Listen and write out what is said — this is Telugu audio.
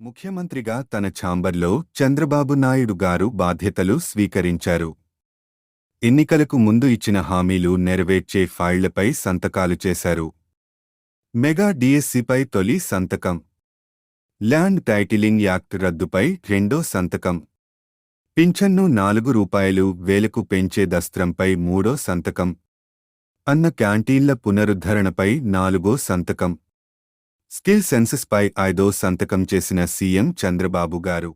ముఖ్యమంత్రిగా తన ఛాంబర్లో చంద్రబాబు నాయుడు గారు బాధ్యతలు స్వీకరించారు. ఎన్నికలకు ముందు ఇచ్చిన హామీలు నెరవేర్చే ఫైళ్ళపై సంతకాలు చేశారు. మెగా డిఎస్సిపై తొలి సంతకం. ల్యాండ్ టైటిలింగ్ యాక్ట్ రద్దుపై రెండో సంతకం. పింఛన్ను నాలుగు రూపాయలు వేలకు పెంచే దస్త్రంపై మూడో సంతకం. అన్న క్యాంటీన్ల పునరుద్ధరణపై నాలుగో సంతకం. స్కిల్ సెన్సెస్పై ఐదో సంతకం చేసిన సీఎం చంద్రబాబు గారు.